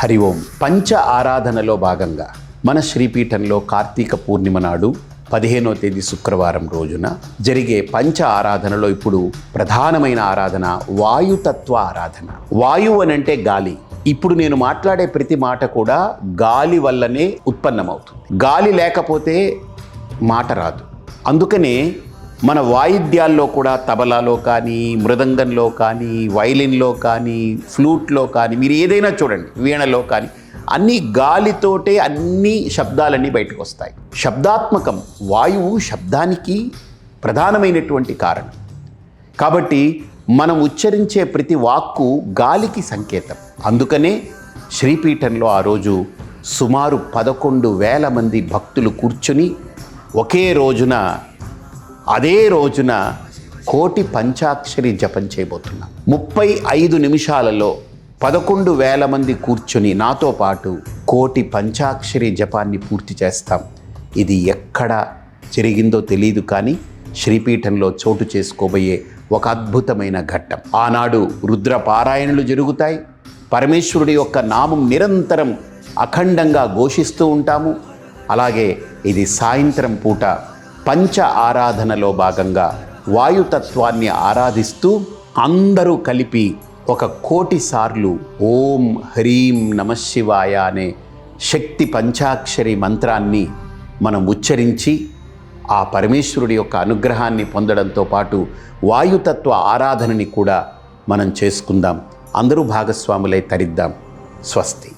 హరి ఓం. పంచ ఆరాధనలో భాగంగా మన శ్రీపీఠంలో కార్తీక పూర్ణిమ నాడు పదిహేనో తేదీ శుక్రవారం రోజున జరిగే పంచ ఆరాధనలో ఇప్పుడు ప్రధానమైన ఆరాధన వాయుతత్వ ఆరాధన. వాయువు అని అంటే గాలి. ఇప్పుడు నేను మాట్లాడే ప్రతి మాట కూడా గాలి వల్లనే ఉత్పన్నమవుతుంది. గాలి లేకపోతే మాట రాదు. అందుకనే మన వాయిద్యాల్లో కూడా తబలాలో కానీ మృదంగంలో కానీ వైలిన్లో కానీ ఫ్లూట్లో కానీ మీరు ఏదైనా చూడండి వీణలో కానీ అన్ని గాలితోటే అన్ని శబ్దాలన్నీ బయటకు వస్తాయి శబ్దాత్మకం వాయువు శబ్దానికి ప్రధానమైనటువంటి కారణం. కాబట్టి మనం ఉచ్చరించే ప్రతి వాక్కు గాలికి సంకేతం. అందుకనే శ్రీపీఠంలో ఆ రోజు సుమారు పదకొండు వేల మంది భక్తులు కూర్చుని ఒకే రోజున అదే రోజున కోటి పంచాక్షరి జపం చేయబోతున్నాం. ముప్పై ఐదు నిమిషాలలో పదకొండు వేల మంది కూర్చుని నాతో పాటు కోటి పంచాక్షరి జపాన్ని పూర్తి చేస్తాం. ఇది ఎక్కడ జరిగిందో తెలియదు కానీ శ్రీపీఠంలో చోటు చేసుకోబోయే ఒక అద్భుతమైన ఘట్టం. ఆనాడు రుద్ర పారాయణలు జరుగుతాయి. పరమేశ్వరుడి యొక్క నామం నిరంతరం అఖండంగా ఘోషిస్తూ ఉంటాము. అలాగే ఇది సాయంత్రం పూట పంచ ఆరాధనలో భాగంగా వాయుతత్వాన్ని ఆరాధిస్తూ అందరూ కలిపి ఒక కోటి సార్లు ఓం హ్రీం నమశివాయ అనే శక్తి పంచాక్షరి మంత్రాన్ని మనం ఉచ్చరించి ఆ పరమేశ్వరుడి యొక్క అనుగ్రహాన్ని పొందడంతో పాటు వాయుతత్వ ఆరాధనని కూడా మనం చేసుకుందాం. అందరూ భాగస్వాములై తరిద్దాం. స్వస్తి.